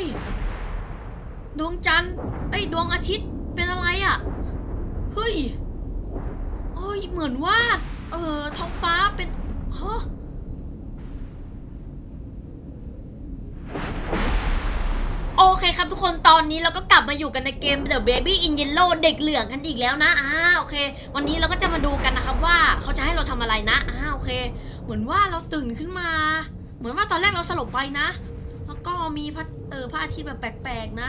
ย ดวงจันทร์ไอ้ดวงอาทิตย์เป็นอะไรอะ่ะ เฮ้ยเฮ้ยเหมือนว่า เออท้องฟ้าเป็นฮะโอเคครับทุกคนตอนนี้เราก็กลับมาอยู่กันในเกม The Baby in Yellow เด็กเหลืองกันอีกแล้วนะอ่าโอเค วันนี้เราก็จะมาดูกันนะครับว่าเขาจะให้เราทำอะไรนะอ่าโอเค เหมือนว่าเราตื่นขึ้นมา เหมือนว่าตอนแรกเราสลบไปนะ แล้วก็มีพระ เออพระอาทิตย์แบบแปลกๆนะ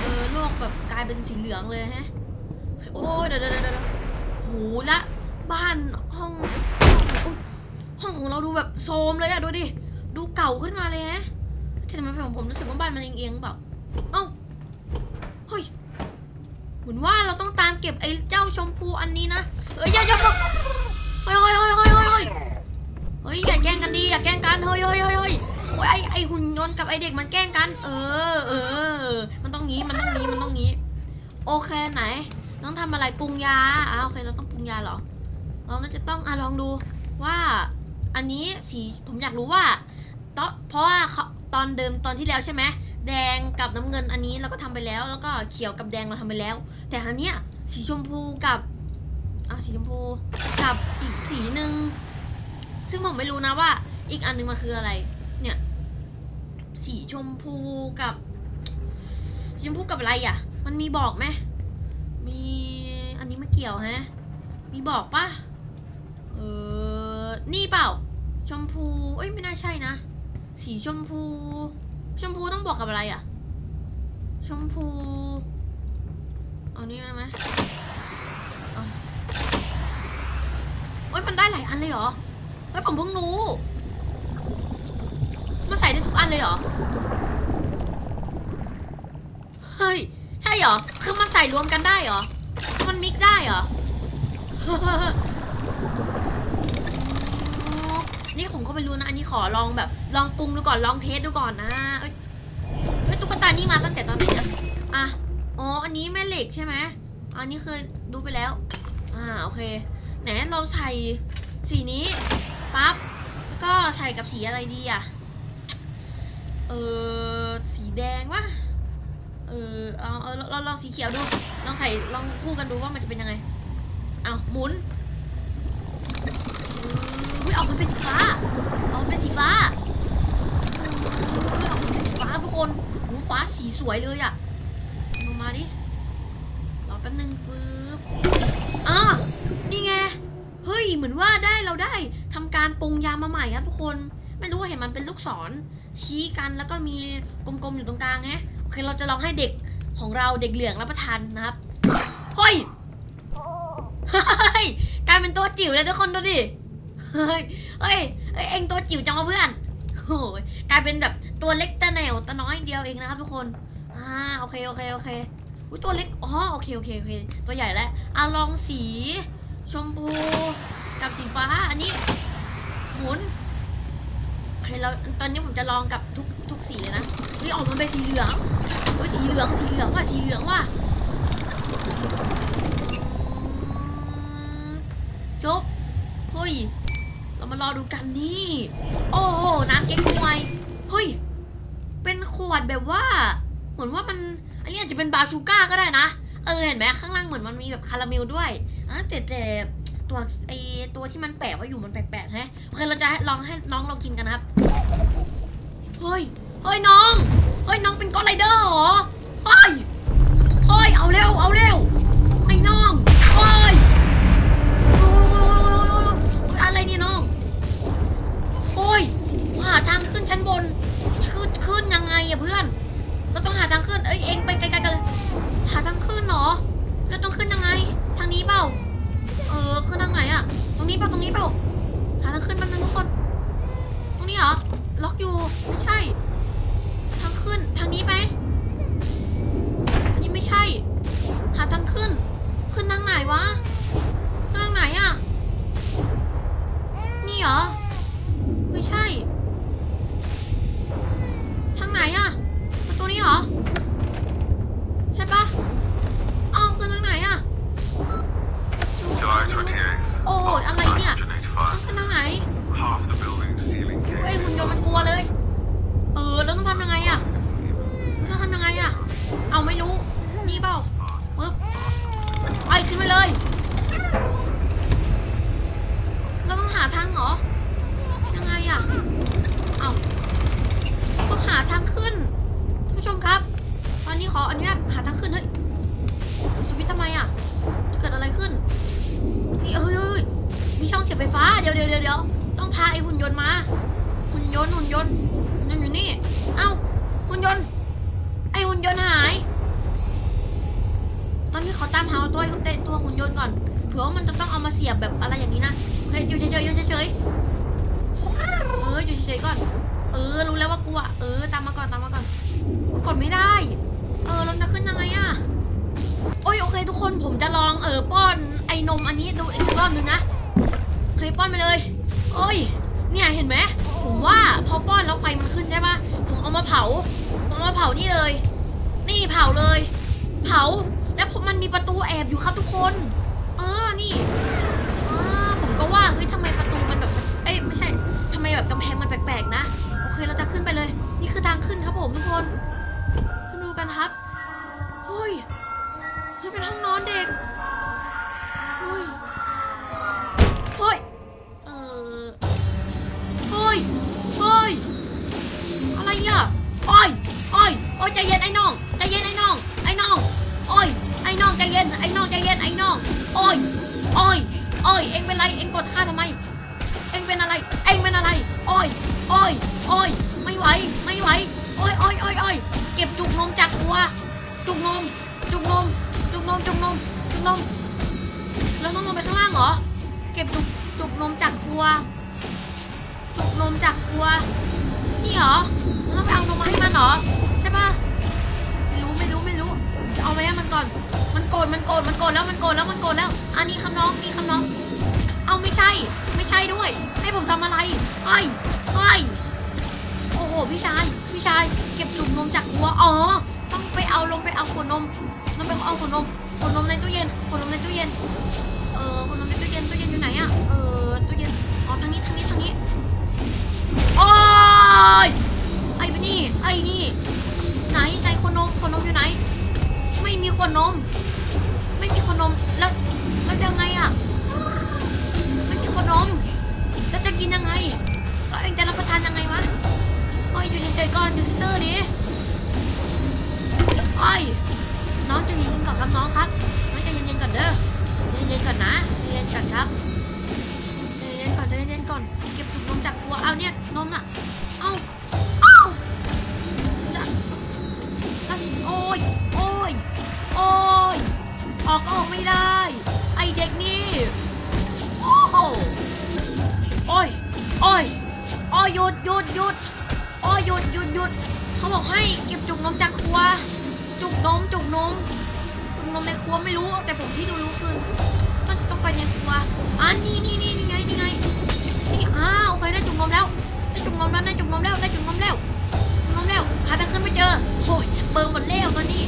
เออโลกแบบกลายเป็นสีเหลืองเลยฮะ โอ้ยเดี๋ยวเดี๋ยวเดี๋ยวโหละบ้านห้อง ห้องของเราดูแบบโซมเลยอะดูดิ ดูเก่าขึ้นมาเลยฮะที่ทำไมผมผมรู้สึกว่าบ้านมันเอียงๆแบบเอ้า เฮ้ย เหมือนว่าเราต้องตามเก็บไอ้เจ้าชมพูอันนี้นะ เอ้ยอย่าอย่าอย่าเฮ้ยเฮ้ยเฮ้ยเฮ้ยเฮ้ยเฮ้ยอย่าแกล้งกันดีอย่าแกล้งกันเฮ้ยเฮ้ยเฮ้ยเฮ้ย โอ้ยไอไอหุ่นยนต์กับไอเด็กมันแกล้งกัน เออเออ มันต้องงี้มันต้องงี้มันต้องงี้ โอเคไหน ต้องทำอะไรปรุงยาอ่าโอเคเราต้องปรุงยาเหรอ เราน่าจะต้องอะลองดูว่าอันนี้สีผมอยากรู้ว่าตเพราะว่าเขาตอนเดิมตอนที่แล้วใช่ไหมแดงกับน้ำเงินอันนี้เราก็ทำไปแล้ว แล้วก็เขียวกับแดงเราทำไปแล้ว แต่อันเนี้ยสีชมพูกับอะสีชมพูกับอีกสีหนึ่งซึ่งผมไม่รู้นะว่า อีกอันหนึงมันคืออะไร เนี่ย สีชมพูกับชมพูกับอะไรอะ มันมีบอกไหมมีอันนี้ไม่เกี่ยวฮะ มีบอกปะเออ นี่เปล่า ชมพู เอ้ยไม่น่าใช่นะ สีชมพู ชมพูต้องบอกกับอะไรอะชมพู เอานี่ได้ไหมเอาเอ้ยมันได้หลายอันเลยเหรอเฮ้ยผมเพิ่งรู้ มันใส่ได้ทุกอันเลยเหรอ เฮ้ย ใช่เหรอ คือมันใส่รวมกันได้เหรอ มันมิกได้เหรอ นี่ผมก็ไม่รู้นะ อันนี้ขอลองแบบ ลองปรุงดูก่อน ลองเทสดูก่อนนะ เอ้ยเฮ้ยตุ๊กตานี่มาตั้งแต่ตอนไหนอะอะ อ๋อ อันนี้แม่เหล็กใช่ไหม อันนี้เคยดูไปแล้ว อ่า โอเค ไหนเราใส่สีนี้ ปั๊บ แล้วก็ใส่กับสีอะไรดีอะ เออสีแดงวะเออเอาเอาเราเราลองสีเขียวดู ลองใส่ลองคู่กันดูว่ามันจะเป็นยังไง เอาหมุนอุ้ยออกมาเป็นสีฟ้าออกมาเป็นสีฟ้าอุ๊ยออกมาเป็นสีฟ้าทุกคนหูฟ้าสีสวยเลยอะลงมาดิรอแป๊บนึงปึ๊บอะนี่ไง เฮ้ย เหมือนว่าได้เราได้ทำการปรุงยามาใหม่ครับทุกคน ไม่รู้ว่าเห็นมันเป็นลูกศรชี้กันแล้วก็มีกลมๆอยู่ตรงกลางไงโอเคเราจะลองให้เด็กของเราเด็กเหลืองรับประทานนะครับเฮ้ยกลายเป็นตัวจิ๋วเลยทุกคนดูดิเฮ้ยเฮ้ยเฮ้ยเองตัวจิ๋วจังวะเพื่อนโอ้ยกลายเป็นแบบตัวเล็กตะแนวตะน้อยเดียวเองนะครับทุกคนอ่าโอเคโอเคโอเคอุ้ยตัวเล็กอ๋อโอเคโอเคโอเคตัวใหญ่แล้วอะลองสีชมพูกับสีฟ้าอันนี้หมุน เคเราตอนนี้ผมจะลองกับทุกทุกสีเลยนะเฮ้ยออกมาเป็นสีเหลืองเฮ้ยสีเหลืองสีเหลืองว่ะสีเหลืองว่ะจบเฮ้ยเรามารอดูกันนี่โอ้โหน้ำเก๊กฮวยเฮ้ยเป็นขวดแบบว่า เหมือนว่ามันอันนี้อาจจะเป็นบาชูก้าก็ได้นะเออเห็นไหมข้างล่างเหมือนมันมีแบบคาราเมลด้วยอะแต่แต่ตัวไอตัวที่มันแปะไว้อยู่มันแปลกๆฮะโอเคเราจะลองให้น้องเรากินกันนะครับ เฮ้ย เฮ้ยน้อง เฮ้ยน้องเป็นก้อนไรเดอร์เหรอ เฮ้ย เฮ้ยเอาเร็วเอาเร็วไอ้น้อง เฮ้ยโอ้ยอะไรเนี่ยน้อง โอ้ยหาทางขึ้นชั้นบน ขึ้นขึ้นยังไงอะเพื่อน เราต้องหาทางขึ้น เอ้ยเองไปไกลๆกันเลย หาทางขึ้นเหรอ แล้วต้องขึ้นยังไง ทางนี้เปล่า เออขึ้นทางไหนอะตรงนี้เปล่าตรงนี้เปล่า หาทางขึ้นแป๊บนึงทุกคน ตรงนี้เหรอ อะไร พาไอหุ่นยนต์มา หุ่นยนต์หุ่นยนต์ยนต์อยู่นี่ เอ้าหุ่นยนต์ ไอหุ่นยนต์หาย ตอนนี้เขาตามหาตัวไอตัวหุ่นยนต์ก่อน เผื่อมันจะต้องเอามาเสียบแบบอะไรอย่างนี้นะเฮ้ยอยู่เฉยๆอยู่เฉยๆเอออยู่เฉยๆก่อน เออรู้แล้วว่ากลัว เออตามมาก่อนตามมาก่อนกดไม่ได้ เออแล้วจะขึ้นยังไงอะโอ้ยโอเค ทุกคนผมจะลองเออป้อนไอ้นมอันนี้ดูอีกรอบนึงนะเคยป้อนไปเลย โอ้ย เนี่ยเห็นไหมผมว่าพอป้อนแล้วไฟมันขึ้นใช่ปะผมเอามาเผาผมเอามาเผานี่เลย นี่เผาเลย เผา แล้วผมมันมีประตูแอบอยู่ครับทุกคน เออ นี่อ่าผมก็ว่าเฮ้ยทำไมประตูมันแบบ เอ้ยไม่ใช่ทำไมแบบกำแพงมันแปลกๆนะ โอเคเราจะขึ้นไปเลย นี่คือทางขึ้นครับผมทุกคนมาดูกันครับเฮ้ยเฮ้ยเป็นห้องนอนเด็ก โอ้ยโอ้ยโอ้ยใจเย็นไอ้น้องใจเย็นไอ้น้องไอ้น้องโอ้ยไอ้น้องใจเย็นไอ้น้องใจเย็นไอ้น้องโอ้ยโอ้ยโอ้ยเอ็งเป็นไรเอ็งกดท่าทำไม เอ็งเป็นอะไรเอ็งเป็นอะไรโอ้ยโอ้ยโอ้ยไม่ไหวไม่ไหวโอ้ยโอ้ยโอ้ยโอ้ยเก็บจุกนมจากตัวจุกนม จุกนม จุกนมจุกนมจุกนม แล้วต้องลงไปข้างล่างเหรอเก็บจุกจุกนมจากตัวจุกนมจากตัว นี่เหรอเราต้องไปเอานมมาให้มันเหรอ ใช่ปะไม่รู้ไม่รู้ไม่รู้ จะเอาไปให้มันก่อน มันโกรธมันโกรธมันโกรธแล้วมันโกรธแล้วมันโกรธแล้ว อันนี้คำน้องนี่คำน้อง เอาไม่ใช่ ไม่ใช่ด้วย ให้ผมทำอะไรไอ้ไอ้โอ้โหพี่ชายพี่ชายเก็บจุกนมจากหัว อ๋อ ต้องไปเอาลงไปเอาขวดนมต้องไปเอาขวดนมขวดนมในตู้เย็นขวดนมในตู้เย็น เออขวดนมในตู้เย็นตู้เย็นอยู่ไหนอะเออตู้เย็น อ๋อทางนี้ทางนี้ทางนี้ โอ้ ยไอ้นี่ ไอ้นี่ ไหนไหนคนนมคนนมอยู่ไหน ไม่มีคนนม ไม่มีคนนม หยุดหยุดหยุดโอ้หยุดหยุดหยุดเขาบอกให้เก็บจุกนมจากครัว จุกนมจุกนมจุกนมในครัวไม่รู้แต่ผมที่รู้ๆคือต้องต้องไปในครัวอ่านี่นี่นี่นี่ไงนี่ไงนี่อ้าวโอเคได้จุกนมแล้วได้จุกนมแล้วได้จุกนมแล้วได้จุกนมแล้วจุกนมแล้วหาทางขึ้นไม่เจอโอ้ยเบิร์หมดแล้วตอนนี้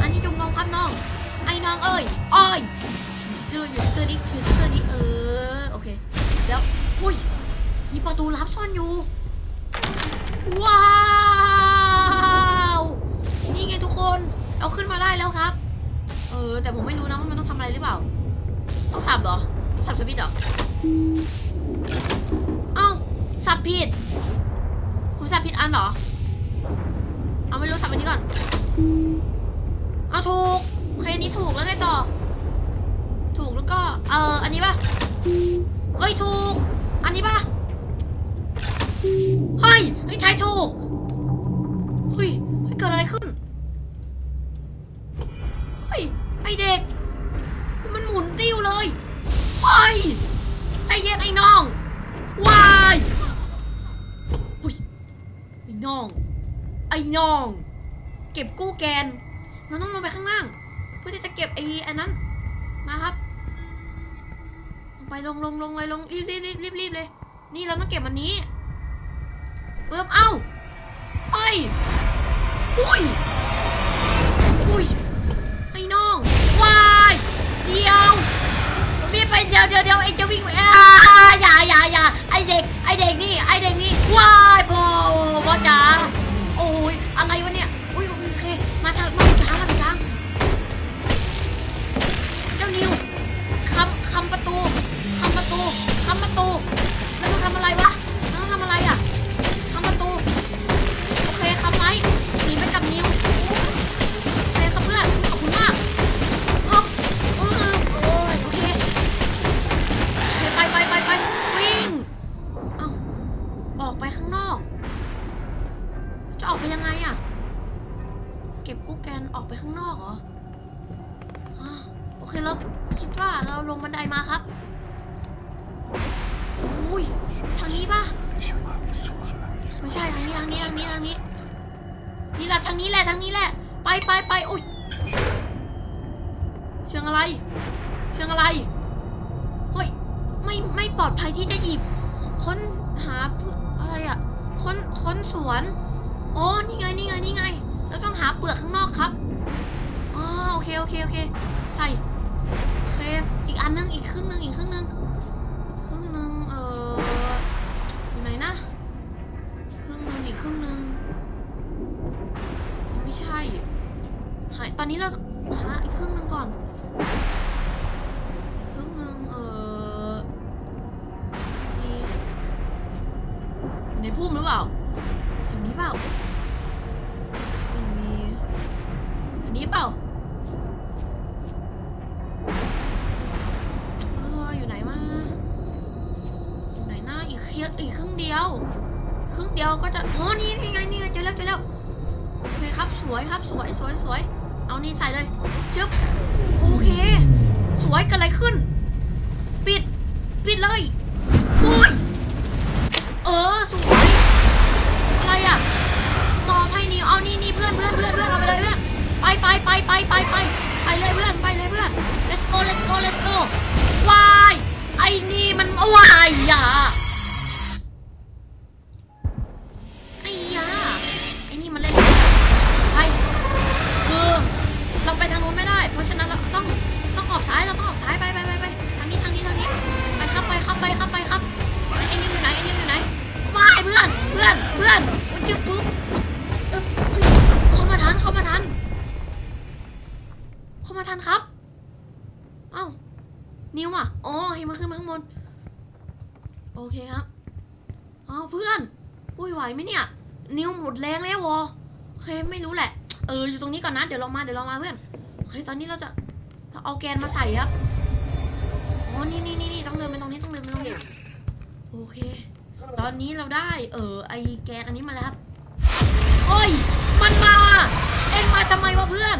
อันนี้จุกนมครับน้องไอ้น้องเอ้ยอ้อยซื้ออยู่ซื้อดิอยู่ซื้อดิเออโอเคแล้วอุ้ย ประตูลับซ่อนอยู่ ว้าว นี่ไงทุกคนเราขึ้นมาได้แล้วครับ เออ แต่ผมไม่รู้นะว่ามันต้องทำอะไรหรือเปล่า ต้องสับเหรอ สับสวิตเหรอ เอ้า สับผิด ผมสับผิดอันเหรอ เอาไม่รู้สับอันนี้ก่อน เอาถูกเคอันนี้ถูกแล้วไงต่อ ถูกแล้วก็ เออ อันนี้ป่ะเฮ้ยถูก อันนี้ป่ะ เฮ้ยเฮ้ยทายถูกเฮ้ยเฮ้ยเกิดอะไรขึ้นเฮ้ยไอเด็ก มันหมุนติ้วเลยเฮ้ยใจเย็นไอ้น้องวายเฮ้ยไอ้น้อง ไอ้น้อง เก็บกู้แกน มันต้องลงไปข้างล่าง เพื่อที่จะเก็บไอ้อันนั้น มาครับไปลงลงลงเลยลงรีบรีบรีบรีบรีบเลย นี่เราต้องเก็บอันนี้ ปึ๊บเอ้าเอ้ยอุ้ยอุ้ยไอ้น้องวายเดียวพี่ไปเดียวเดียวเดียวเอ็งจะวิ่งไปอ่าอย่าอย่าอย่าไอ้เด็กไอ้เด็กนี่ไอ้เด็กนี่วายพ่อพ่อจ๋าโอ้ยอะไรวะเนี่ยอุ้ยโอเคมาทางมาทางมาทางเจ้านิวคำคำประตู เชียงอะไร เฮ้ย ไม่ไม่ปลอดภัยที่จะหยิบ ค้นหาเพื่ออะไรอะค้นค้นสวนโอ้นี่ไงนี่ไงนี่ไง เราต้องหาเปลือกข้างนอกครับอ๋อโอเคโอเคโอเค ใส่โอเคอีกอันนึงอีกครึ่งนึงอีกครึ่งนึงครึ่งนึงเอออยู่ไหนนะครึ่งนึงอีกครึ่งนึงไม่ใช่หายตอนนี้เรา ในพุ่มหรือเปล่าแถวนี้เปล่าไม่มีแถวนี้เปล่าเอออยู่ไหนมาอยู่ไหนหน้าอีกเคียอีกครึ่งเดียว ครึ่งเดียวก็จะอ๋อนี่นี่ไงนี่ไงเจอแล้วเจอแล้วโอเคครับสวยครับสวยสวยสวยเอานี่ใส่เลยจึ๊บโอเค สวยเกันอะไรขึ้น ยอย่าไอ้ยาไอ้นี่มันเล่นไปคือเราไปทางนู้นไม่ได้ เพราะฉะนั้นเราต้องต้องออกซ้ายเราต้องออกซ้ายไปไปไปไปทางนี้ทางนี้ทางนี้ไปครับไปครับไปครับไปครับไอ้นี่อยู่ไหนไอ้นี่อยู่ไหนว้ายเพื่อนเพื่อนเพื่อนอุ๊ยจิ๊บปุ๊บเข้ามาทันเข้ามาทันเข้ามาทันครับ เอ้านิ้วอะอ๋อเห็นมาขึ้นมาข้างบน โอเคครับอ๋อเพื่อนอุ้ยไหวไหมเนี่ย นิวหมดแรงแล้ววอโอเคไม่รู้แหละ เอออยู่ตรงนี้ก่อนนะ เดี๋ยวเรามาเดี๋ยวเรามาเพื่อน โอเคตอนนี้เราจะเราเอาแกนมาใส่ครับ อ๋อ นี่นี่นี่นี่ต้องเดินไปตรงนี้ต้องเดินไปตรงนี้ โอเค ตอนนี้เราได้ เออไอแกนอันนี้มาแล้วครับ โอ้ย มันมา เอ็งมาทำไมวะเพื่อน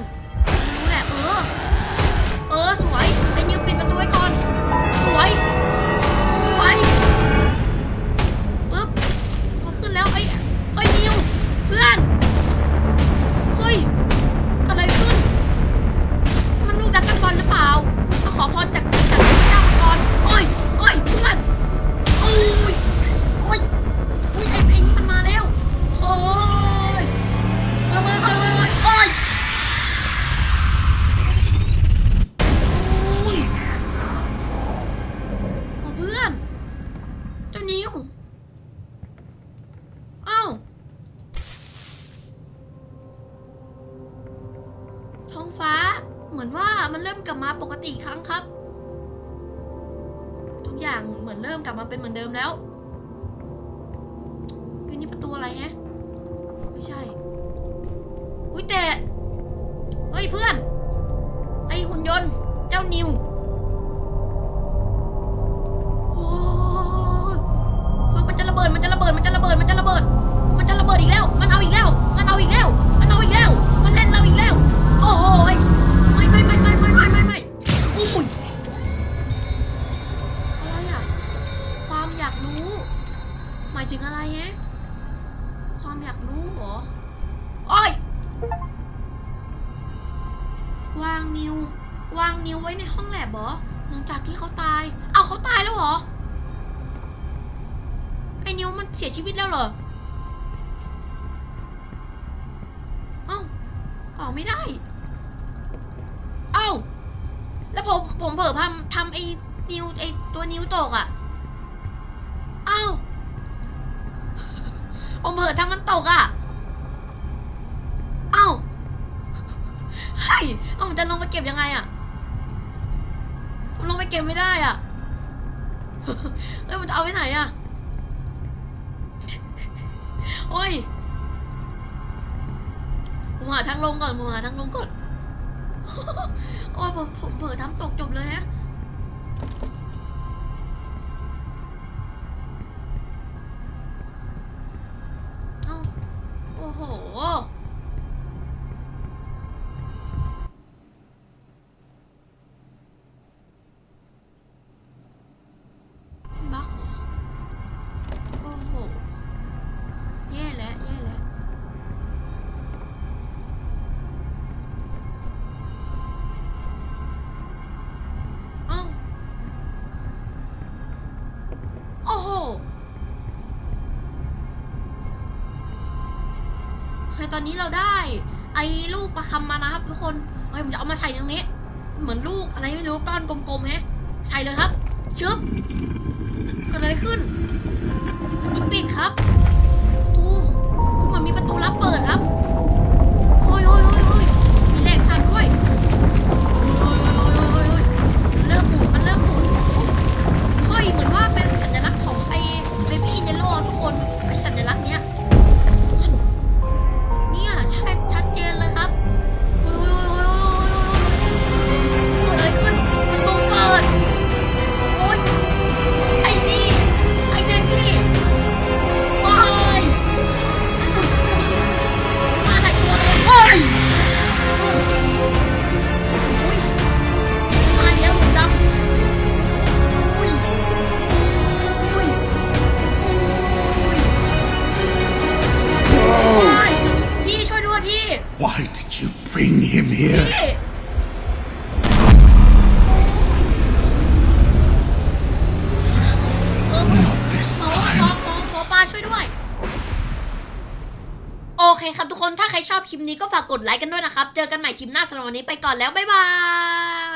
ติอีกครั้งครับ ทุกอย่างเหมือนเริ่มกลับมาเป็นเหมือนเดิมแล้วเฮ้ยนี่ประตูอะไรฮะ ไม่ใช่ อุ้ยแต่ เฮ้ยเพื่อน ไอ้นิวมันเสียชีวิตแล้วเหรอเอ้าออกไม่ได้ เอ้า แล้วผมผมเผลอทำทำไอ้นิ้วไอ้ตัวนิ้วตกอะ่ะ เอ้า ผมเผลอทำมันตกอะ่ะ เอ้าเฮ้ยเอ้ามันจะลงไปเก็บยังไงอะ่ะผมลงไปเก็บไม่ได้อะ่ะเอ้ยมันจะเอาไปไหนอะ่ะ อ้ยผมหาทางลงก่อนผมหาทางลงก่อน โอ้ยผมผมเผลอทำตกจบเลยฮะ อนนี้เราได้ ไอ้ลูกประคำมานะครับ ทุกคนเฮ้ยผมจะเอามาใส่ตรงนี้ เหมือนลูกอะไรไม่รู้ก้อนกลมๆแฮะใส่เลยครับชึบเกิดอะไรขึ้นมันปิดครับตู้มันมีประตูลับเปิดครับ คลิปนี้ก็ฝากกดไลค์กันด้วยนะครับ เจอกันใหม่คลิปหน้าสำหรับวันนี้ไปก่อนแล้ว บ๊ายบาย